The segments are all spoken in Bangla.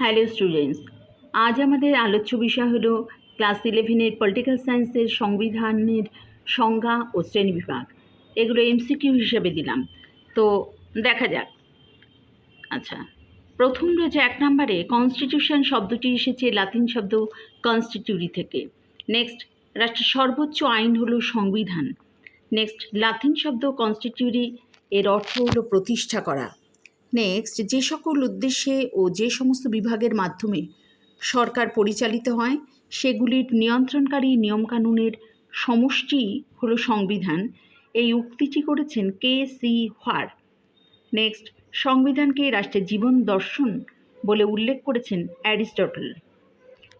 হ্যালো স্টুডেন্টস আজ আমাদের আলোচ্য বিষয় হলো ক্লাস ইলেভেনের পলিটিক্যাল সায়েন্সের সংবিধানের সংজ্ঞা ও শ্রেণীবিভাগ এগুলো এমসিকিউ হিসেবে দিলাম। তো দেখা যাক। আচ্ছা প্রথম রয়েছে এক নম্বরে কনস্টিটিউশন শব্দটি এসেছে লাতিন শব্দ কনস্টিটিউরি থেকে। নেক্সট রাষ্ট্রের সর্বোচ্চ আইন হলো সংবিধান। নেক্সট লাতিন শব্দ কনস্টিটিউরি এর অর্থ হলো প্রতিষ্ঠা করা। নেক্সট যে সকল উদ্দেশ্যে ও যে সমস্ত বিভাগের মাধ্যমে সরকার পরিচালিত হয়, সেগুলির নিয়ন্ত্রণকারী নিয়মকানুনের সমষ্টি হলো সংবিধান। এই উক্তিটি করেছেন কে সি হোয়ার। নেক্সট সংবিধানকে রাষ্ট্রের জীবন দর্শন বলে উল্লেখ করেছেন অ্যারিস্টটল।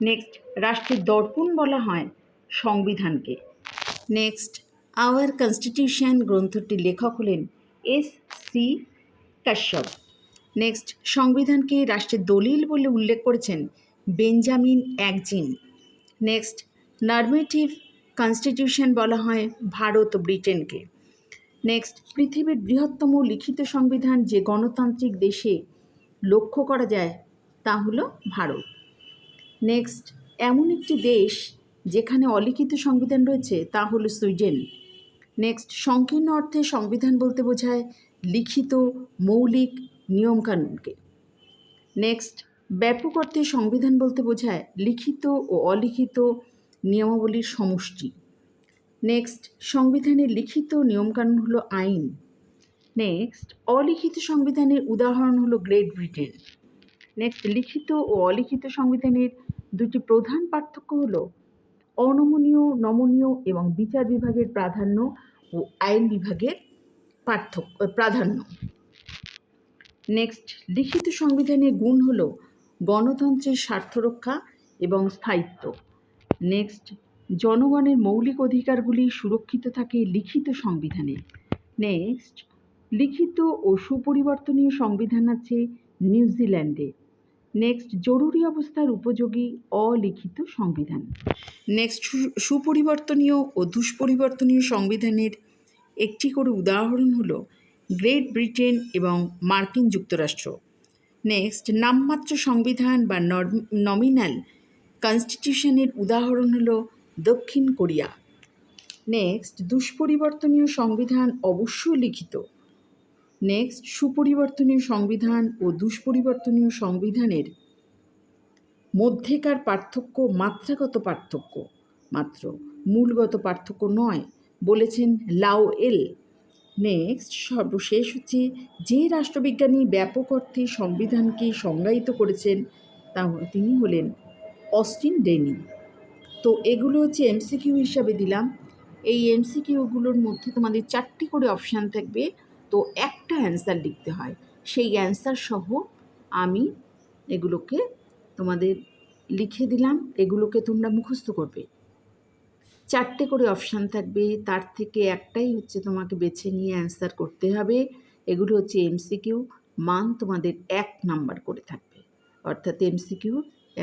নেক্সট রাষ্ট্রের দর্পণ বলা হয় সংবিধানকে। নেক্সট আওয়ার কনস্টিটিউশন গ্রন্থটির লেখক হলেন এস সি কাশ্যপ নেক্সট সংবিধানকে রাষ্ট্রের দলিল বলে উল্লেখ করেছেন Benjamin Akzin next normative constitution বলা হয় ভারত ব্রিটেনকে। নেক্সট পৃথিবীর বৃহত্তম লিখিত সংবিধান যে গণতান্ত্রিক দেশে লক্ষ্য করা যায়, তা হলো ভারত। নেক্সট এমন একটি দেশ যেখানে অলিখিত সংবিধান রয়েছে, তা হলো সুইডেন। নেক্সট সংকীর্ণ অর্থে সংবিধান বলতে বোঝায় লিখিত মৌলিক নিয়মকানুনকে। নেক্সট ব্যাপক অর্থে সংবিধান বলতে বোঝায় লিখিত ও অলিখিত নিয়মাবলীর সমষ্টি। নেক্সট সংবিধানের লিখিত নিয়মকানুন হলো আইন। নেক্সট অলিখিত সংবিধানের উদাহরণ হলো গ্রেট ব্রিটেন। নেক্সট লিখিত ও অলিখিত সংবিধানের দুটি প্রধান পার্থক্য হলো অনমনীয়, নমনীয় এবং বিচার বিভাগের প্রাধান্য ও আইন বিভাগের পার্থক্য প্রাধান্য। নেক্সট লিখিত সংবিধানের গুণ হলো গণতন্ত্রের স্বার্থ রক্ষা এবং স্থায়িত্ব। নেক্সট জনগণের মৌলিক অধিকারগুলি সুরক্ষিত থাকে লিখিত সংবিধানে। নেক্সট লিখিত ও সুপরিবর্তনীয় সংবিধান আছে নিউজিল্যান্ডে। নেক্সট জরুরি অবস্থার উপযোগী অলিখিত সংবিধান। নেক্সট সুপরিবর্তনীয় ও দুষ্পরিবর্তনীয় সংবিধানের একটি করে উদাহরণ হলো গ্রেট ব্রিটেন এবং মার্কিন যুক্তরাষ্ট্র। নেক্সট, নামমাত্র সংবিধান বা নমিনাল কনস্টিটিউশনের উদাহরণ হলো দক্ষিণ কোরিয়া। নেক্সট, দুষ্পরিবর্তনীয় সংবিধান অবশ্যই লিখিত। নেক্সট, সুপরিবর্তনীয় সংবিধান ও দুষ্পরিবর্তনীয় সংবিধানের মধ্যেকার পার্থক্য মাত্রাগত পার্থক্য। মাত্র মূলগত পার্থক্য নয় বলেছেন লাও এল। নেক্সট, সর্বশেষ হচ্ছে, যে রাষ্ট্রবিজ্ঞানী ব্যাপক অর্থে সংবিধানকে সংজ্ঞায়িত করেছেন, তা তিনি হলেন অস্টিন ডেনি। তো এগুলো হচ্ছে এমসিকিউ হিসাবে দিলাম। এই এমসিকিউগুলোর মধ্যে তোমাদের চারটি করে অপশান থাকবে, তো একটা অ্যান্সার লিখতে হয়। সেই অ্যান্সার সহ আমি এগুলোকে তোমাদের লিখে দিলাম, এগুলোকে তোমরা মুখস্থ করবে। চারটে করে অপশান থাকবে। তার থেকে একটাই হচ্ছে তোমাকে বেছে নিয়ে অ্যান্সার করতে হবে। এগুলো হচ্ছে এমসিকিউ মান তোমাদের এক নাম্বার করে থাকবে। অর্থাৎ এমসিকিউ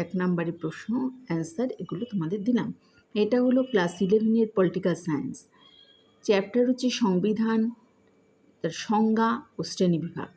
এক নাম্বারে প্রশ্ন অ্যান্সার এগুলো তোমাদের দিলাম। এটা হলো ক্লাস ইলেভেনের পলিটিক্যাল সায়েন্স চ্যাপ্টার হচ্ছে সংবিধান, তার সংজ্ঞা ও শ্রেণীবিভাগ